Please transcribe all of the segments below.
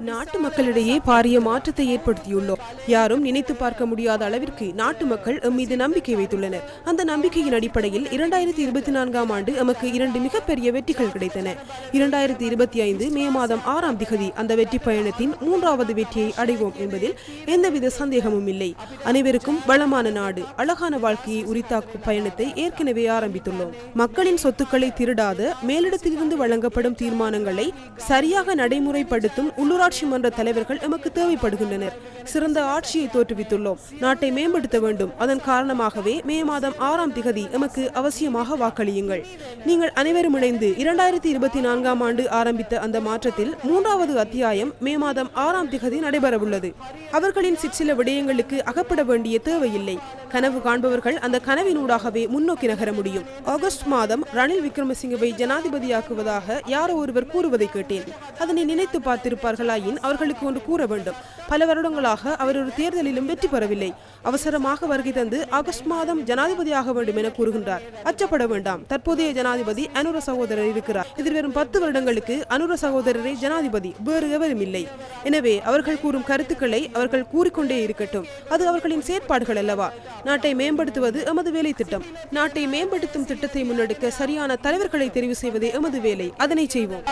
நாட்டு மக்களிடையே பாரிய மாற்றத்தை ஏற்படுத்தியுள்ளோம். யாரும் நினைத்து பார்க்க முடியாத அளவிற்கு நாட்டு மக்கள் மீது நம்பிக்கை வைத்துள்ளனர். அந்த நம்பிக்கையின் அடிப்படையில் இரண்டாயிரத்தி இருபத்தி நான்காம் ஆண்டு எமக்கு இரண்டு மிகப்பெரிய வெற்றிகள் கிடைத்தன. இரண்டாயிரத்தி இருபத்தி ஐந்து மே மாதம் ஆறாம் திகதி அந்த வெற்றி பயணத்தின் மூன்றாவது வெற்றியை அடைவோம் என்பதில் எந்தவித சந்தேகமும் இல்லை. அனைவருக்கும் வளமான நாடு அழகான வாழ்க்கையை உரித்தாக்கும் பயணத்தை ஏற்கனவே ஆரம்பித்துள்ளோம். மக்களின் சொத்துக்களை திருடாத மேலிடத்திலிருந்து வழங்கப்படும் தீர்மானங்களை சரியாக நடைமுறைப்படுத்தும் உள்ளூராட்சி மன்ற தலைவர்கள் எமக்கு தேவைப்படுகின்றனர். சிறந்த ஆட்சியை தோற்றுவித்துள்ளோம். நாட்டை மேம்படுத்த வேண்டும். அதன் காரணமாகவே மே மாதம் ஆறாம் திகதி எமக்கு அவசியமாக வாக்களியுங்கள். நீங்கள் அனைவரும் இணைந்து இரண்டாயிரத்தி இருபத்தி நான்காம் ஆண்டு ஆரம்பித்த அந்த மாற்றத்தில் மூன்றாவது அத்தியாயம் மே மாதம் ஆறாம் திகதி நடைபெறவுள்ளது. அவர்களின் சிற்சில விடயங்களுக்கு அகப்பட வேண்டிய தேவையில்லை. கனவு காண்பவர்கள் அந்த கனவினூடாகவே முன்னோக்கி நகர முடியும். ஆகஸ்ட் மாதம் ரணில் விக்ரமசிங்கவை ஜனாதிபதியாக்குவதாக யாரோ ஒருவர் கூறுவதை கேட்டேன் அதனை நினைத்து பார்த்திருப்பார்களாயின் அவர்களுக்கு ஒன்று கூற வேண்டும். பல வருடங்களாக அவர் ஒரு தேர்தலிலும் வெற்றி பெறவில்லை. அவசரமாக வருகை தந்து ஆகஸ்ட் மாதம் ஜனாதிபதியாக வேண்டும் என கூறுகின்றார். அச்சப்பட வேண்டாம். தற்போதைய ஜனாதிபதி அனுர சகோதரர் இருக்கிறார். எதிர்வரும் பத்து வருடங்களுக்கு அனுர சகோதரரை ஜனாதிபதி வேறு எவரும் இல்லை. எனவே அவர்கள் கூறும் கருத்துக்களை அவர்கள் கூறிக்கொண்டே இருக்கட்டும். அது அவர்களின் செயற்பாடுகள் அல்லவா? நாட்டை மேம்படுத்துவது எமது வேலை திட்டம் நாட்டை மேம்படுத்தும் திட்டத்தை முன்னெடுக்க சரியான தலைவர்களை தெரிவு செய்வதே எமது வேலை. அதனை செய்வோம்.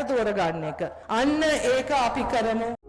ම හරියට තෝරගන්න එක. අන්න ඒක අපි කරමු.